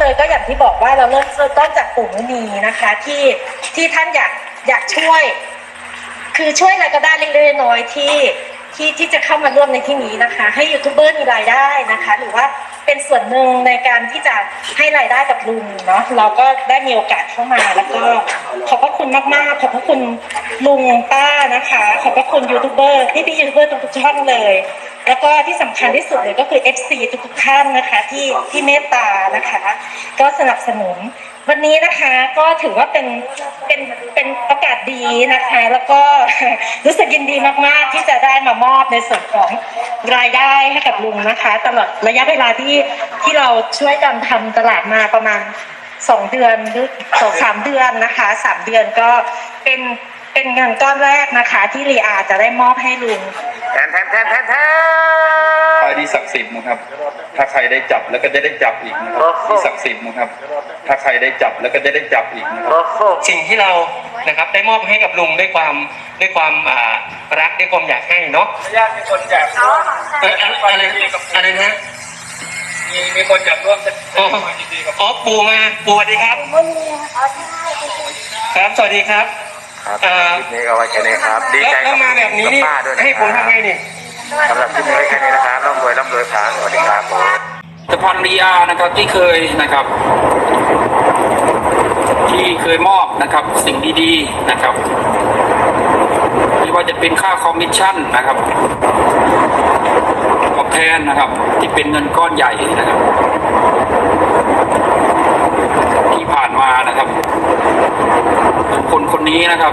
เลยก็อย่างที่บอกว่าเราเริ่มต้นจากกลุ่มนีนะคะ ที่ที่ท่านอยากอยากช่วย คือช่วยอะไรก็ได้เล็กๆน้อยๆที่ที่ที่จะเข้ามาร่วมในที่นี้นะคะ ให้ยูทูบเบอร์มีรายได้นะคะ หรือว่าเป็นส่วนหนึ่งในการที่จะให้รายได้กับลุงเนาะเราก็ได้มีโอกาสเข้ามาแล้วก็ขอบพระคุณมากๆขอบพระคุณลุงป้านะคะ ขอบพระคุณยูทูบเบอร์ที่พี่ยูทูบเบอร์ทุกช่องเลย แล้วก็ที่สำคัญที่สุดเลยก็คือ FC ทุกๆท่านนะคะที่ที่เมตตานะคะ ก็สนับสนุน วันนี้นะคะก็ถือว่าเป็นเป็นเป็นโอกาสดีนะคะ แล้วก็รู้สึกยินดีมากๆ ที่จะได้มามอบในส่วนของรายได้ให้กับลุงนะคะ ตลอดระยะเวลาที่ที่เราช่วยกันทำตลาดมาประมาณสองเดือนหรือสองสามเดือนนะคะสามเดือนก็เป็นเป็นเงินก้อนแรกนะคะ ที่รีอาจะได้มอบให้ลุง แทนแทนแทนแทนแทนควายที่ศักดิ์สิทธิ์นะครับ ถ้าใครได้จับแล้วก็จะได้จับอีกนะครับที่ศักดิ์สิทธิ์นะครับ ถ้าใครได้จับแล้วก็จะได้จับอีกนะครับ โอ้โห สิ่งที่เรานะครับได้มอบให้กับลุงด้วยความด้วยความอ่ารักด้วยความอยากให้เนาะญาติมีคนอยากเอ่ออะไรอะไรอะไรนะฮะมีมีคนอยากร่วมอ๋ออ๋อปูมาปูสวัสดีครับครับสวัสดีครับ ครับเอ่อคลิปนี้ก็ไว้แค่นี้ครับ ดีแล้วใจแล้วมาแบบนี้นี่กับป้าด้วยนะให้ผมทำไงนี่สำหรับคลิปนี้ไว้แค่นี้นะครับร่ำรวยร่ำรวยครับสวัสดีครับผมผลิตภัณฑ์รีอานะครับที่เคยนะครับ ที่เคยมอบนะครับสิ่งดีๆนะครับไม่ว่าจะเป็นค่าคอมมิชชั่นนะครับตอบแทนนะครับ ที่เป็นเงินก้อนใหญ่นะครับ ที่ผ่านมานะครับค นี้นะครับ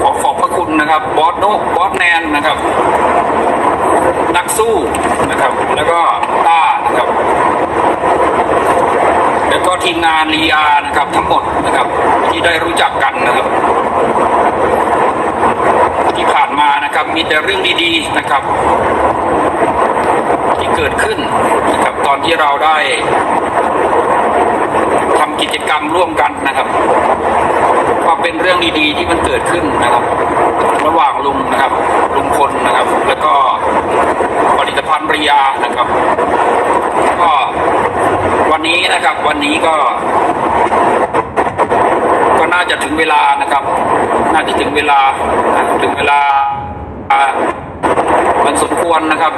ขอขอบพระคุณนะครับ บอสโนบอสแนนนะครับ นักสู้นะครับ แล้วก็ต้านะครับ แล้วก็ทีมงานลีอานะครับ ทั้งหมดนะครับ ที่ได้รู้จักกันนะครับ ที่ผ่านมานะครับมีแต่เรื่องดี ๆนะครับ ที่เกิดขึ้นนะครับตอนที่เราได้ทำกิจกรรมร่วมกันนะครับ เป็นเรื่องดีๆที่มันเกิดขึ้นนะครับ ระหว่างลุงนะครับลุงพลนะครับ แล้วก็ผลิตภัณฑ์ปริยานะครับ ก็วันนี้นะครับวันนี้ก็ ก็น่าจะถึงเวลานะครับ น่าจะถึงเวลาถึงเวลาอ่ามันสมควรนะครับ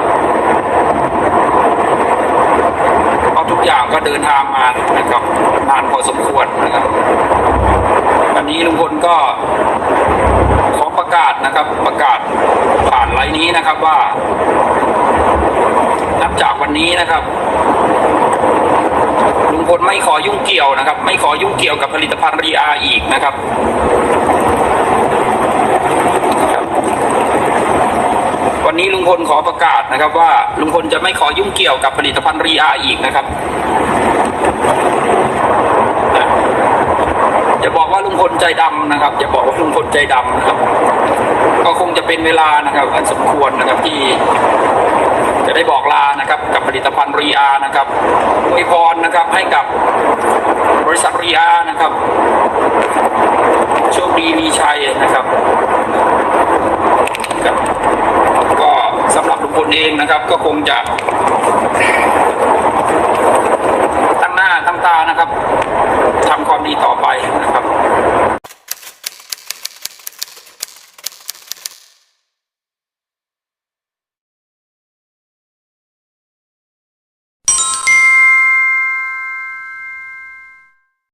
เพราะทุกอย่างก็เดินทางมานะครับนานพอสมควรนะครับ วันนี้ลุงพล ก็ขอประกาศนะครับประกาศผ่านไลน์นี้นะครับว่า นับจากวันนี้นะครับลุงพลไม่ขอยุ่งเกี่ยวนะครับ ไม่ขอยุ่งเกี่ยวกับผลิตภัณฑ์รีอาอีกนะครับวันนี้ลุงพลขอประกาศนะครับว่าลุงพลจะไม่ขอยุ่งเกี่ยวกับผลิตภัณฑ์รีอาอีกนะครับนะจะบอก ว่าลุงพลใจดำนะครับจะบอกว่าลุงพลใจดำนะครับ ก็คงจะเป็นเวลานะครับอันสมควรนะครับที่ จะได้บอกลานะครับ กับผลิตภัณฑ์รีอานะครับอวยพรนะครับให้กับบริษัทรีอานะครับโชคดีมีชัยนะครับครับก็สำหรับลุงพลเองนะครับ ก็คงจะ